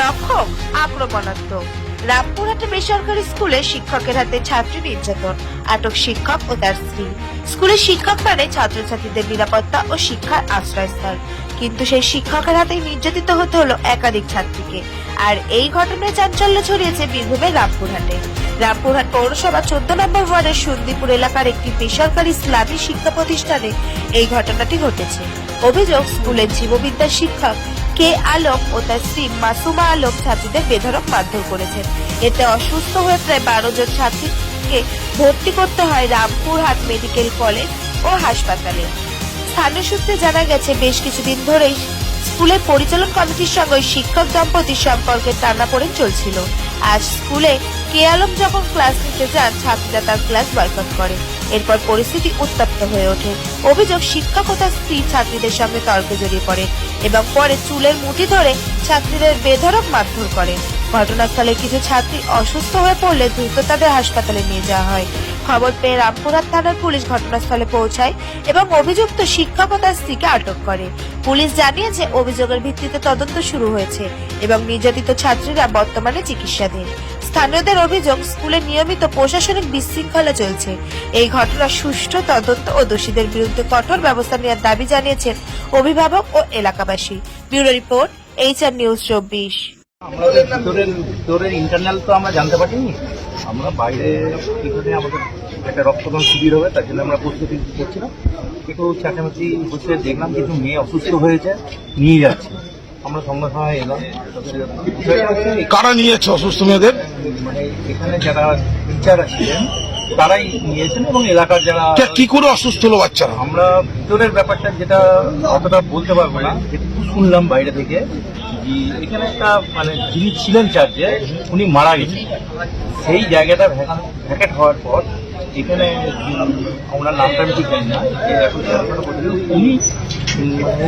রক্ষক আক্রমণাত্মক। রামপুরহাটে বেসরকারি স্কুলে শিক্ষকের হাতে ছাত্রী নির্যাতন, আটক শিক্ষক ও তার স্ত্রী। স্কুলের শিক্ষক মানে ছাত্রছাত্রীদের নিরাপত্তা ও শিক্ষার আশ্রয়স্থল। কিন্তু সেই শিক্ষকের হাতে নির্যাতিত হতে হলো একাধিক ছাত্রীকে। আর এই ঘটনায় চাঞ্চল্য ছড়িয়েছে বীরভূমের রামপুরহাটে রামপুরহাট পৌরসভা চোদ্দ নম্বর ওয়ার্ডের সন্দীপুর এলাকার একটি বেসরকারি ইসলামী শিক্ষা প্রতিষ্ঠানে এই ঘটনাটি ঘটেছে। অভিযোগ, স্কুলের জীববিদ্যার শিক্ষক কে আলম ও তার স্ত্রী মাসুমা আলম ছাত্রীদের বেধরক মারধর করেছেন এতে অসুস্থ হয়ে প্রায় বারো জন ছাত্রীকে ভর্তি করতে হয় রামপুরহাট মেডিকেল কলেজ ও হাসপাতালে। স্থানীয় সূত্রে জানা গেছে, বেশ কিছুদিন ধরেই স্কুলের পরিচালন কমিটির সঙ্গে শিক্ষক দম্পতির সম্পর্কে টানাপোড়েন চলছিল। আজ স্কুলে কে আলম যখন ক্লাস নিতে যান, ছাত্রীরা তার ক্লাস বয়কট করে। এরপর পরিস্থিতি উত্তপ্ত হয়ে ওঠে। অভিযোগ শিক্ষক স্ত্রী, ছাত্রীদের সঙ্গে তর্কে জড়িয়ে পড়ে এবং পরে চুলের মুঠি ধরে ছাত্রীদের বেধরক মারধর করে। ঘটনাস্থলে কিছু ছাত্রী অসুস্থ হয়ে পড়লে দ্রুত তাদের হাসপাতালে নিয়ে যাওয়া হয়। খবর পেয়ে রামপুরহাট থানার পুলিশ ঘটনাস্থলে পৌঁছায় এবং অভিযুক্ত শিক্ষক ও তার স্ত্রীকে আটক করে। পুলিশ জানিয়েছে অভিযোগের ভিত্তিতে তদন্ত শুরু হয়েছে এবং নির্যাতিত ছাত্রীরা বর্তমানে চিকিৎসাধীন। স্থানীয়দের অভিযোগ, স্কুলে নিয়মিত প্রশাসনিক বিশৃঙ্খলা চলছে। এই ঘটনার সুষ্ঠু তদন্ত ও দোষীদের বিরুদ্ধে কঠোর ব্যবস্থা নেওয়ার দাবি জানিয়েছেন অভিভাবক ও এলাকাবাসী। ব্যুরো রিপোর্ট, এইচআর নিউজ চব্বিশ। আমাদের ভিতরের ভিতরের ইন্টারনাল তো আমরা জানতে পারিনি। আমরা বাইরে ভিতরে আমাদের একটা রক্তদান শিবির হবে তার জন্য আমরা প্রস্তুতি করছিলাম। একটু চেঁচামেচি বসে দেখলাম কিছু মেয়ে অসুস্থ হয়েছে নিয়ে যাচ্ছে। আমরা সঙ্গে সঙ্গে এলাম। কারা নিয়েছে অসুস্থ মেয়েদের? মানে এখানে যারা টিচার ছিলেন তারাই নিয়েছেন এবং এলাকার যারা কে- কি করে অসুস্থ হলো বাচ্চারা? আমরা ভিতরের ব্যাপারটা যেটা অতটা বলতে পারব না যেটুকু শুনলাম বাইরে থেকে। যে এখানে একটা মানে যিনি ছিলেন চার্জে উনি মারা গেছেন। সেই জায়গাটা ভ্যাকেট হওয়ার পর এখানে ওনার নামটা আমি ঠিক জানি না উনি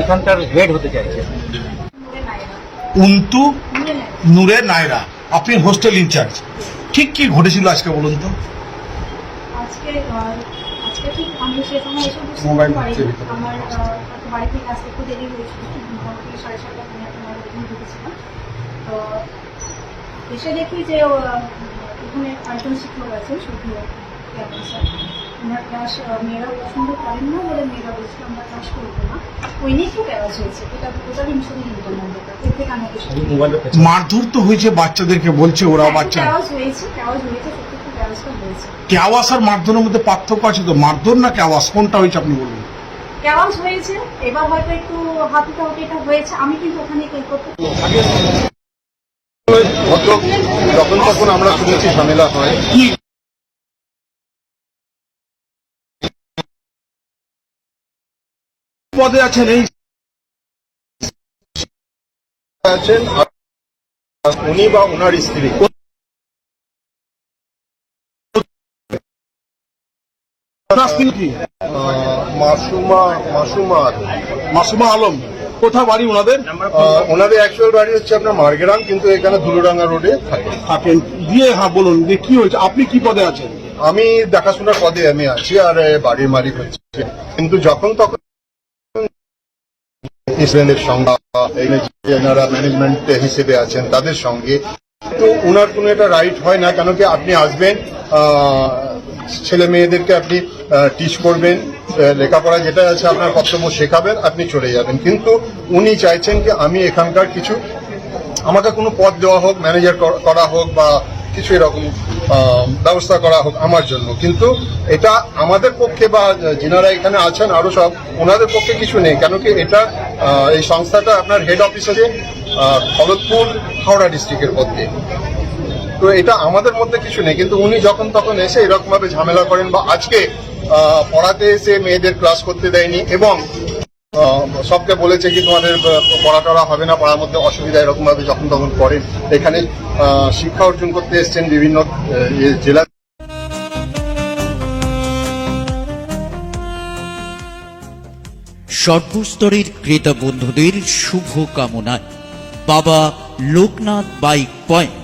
এখানকার হেড হতে চাইছেন। উন্তু নূরে নায়রা আপনি হোস্টেল ইনচার্জ ঠিক কি ঘটেছিল আজকে বলুন তো? আজকে আজকে ঠিক আমি সে সময় এসে বুঝতে মোবাইল পারিনি। আমার বাড়ি থেকে আসতে একটু দেরি হয়েছিল মোটামুটি সাড়ে সাতটা পনেরো পনেরো দিন ঢুকেছিলাম। তো এসে দেখি যে ও, আহ, এখানে শিক্ষক আছেন শুধু স্যার? ওনার ক্লাস মেয়েরা পছন্দ করেন না বলে মেয়েরা বলছিল আমরা ক্লাস করব না। ওই নিয়ে একটু ক্যারাজ হয়েছে এটা ইন্টারনাল মারধর তো হয়েছে বাচ্চাদেরকে বলছে ওরা বাচ্চা। ক্যারাজ হয়েছে ক্যারাজ হয়েছে সত্যি একটু ক্যারাজটা হয়েছে। ক্যাওয়াস আর মারধরের মধ্যে পার্থক্য আছে তো? মারধর না ক্যাওয়াস কোনটা হয়েছে আপনি বলুন। কেমন হয়েছে এবার হয়তো একটু হাতিটা এটা হয়েছে আমি কিন্তু ওখানে কে করতে যখন তখন আমরা শুনেছি ঝামেলা হয় পদে আছেন এই আছেন উনি বা ওনার স্ত্রী ওনার স্ত্রী কি? মাসুমা মাসুমা মাসুমা আলম। কোথায় বাড়ি ওনাদের? আহ, ওনাদের অ্যাকচুয়াল বাড়ি হচ্ছে আপনার মার্গেরাম কিন্তু এখানে ধুলুডাঙ্গা রোডে থাকে। থাকেন। দিয়ে হ্যাঁ বলুন যে কি হয়েছে? আপনি কি পদে আছেন? আমি দেখাশোনার পদে আমি আছি আর বাড়ির মালিক হচ্ছে। কিন্তু যখন তখন ইসরায়েলের সঙ্গে এখানে যারা ম্যানেজমেন্ট হিসেবে আছেন তাদের সঙ্গে। তো ওনার কোনো এটা রাইট হয় না কেন কি আপনি আসবেন আহ, ছেলে মেয়েদেরকে আপনি টিচ করবেন লেখাপড়া যেটা আছে আপনার কর্তব্য শেখাবেন, আপনি চলে যাবেন। কিন্তু উনি চাইছেন যে আমি এখানকার কিছু, আমাকে কোনো পদ দেওয়া হোক, ম্যানেজার করা হোক বা কিছু এরকম ব্যবস্থা করা হোক আমার জন্য। কিন্তু এটা আমাদের পক্ষে বা যিনারা এখানে আছেন আরও সব, ওনাদের পক্ষে কিছু নেই। কেন কি এটা এই সংস্থাটা আপনার হেড অফিস আছে খড়গপুর, হাওড়া ডিস্ট্রিক্টের মধ্যে। তো এটা আমাদের মধ্যে কিছু নেই। কিন্তু উনি যখন তখন এসে এরকমভাবে ঝামেলা করেন বা আজকে পড়াতে এসে মেয়েদের ক্লাস করতে দেয়নি এবং সবকে বলেছে কি তোমাদের পড়া টড়া হবে না, পড়ার মধ্যে অসুবিধা এরকমভাবে যখন তখন করেন। এখানে শিক্ষা অর্জন করতে এসছেন বিভিন্ন জেলা সর্বস্তরের ক্রেতা বন্ধুদের শুভ কামনায় বাবা লোকনাথ বাইক পয়েন্ট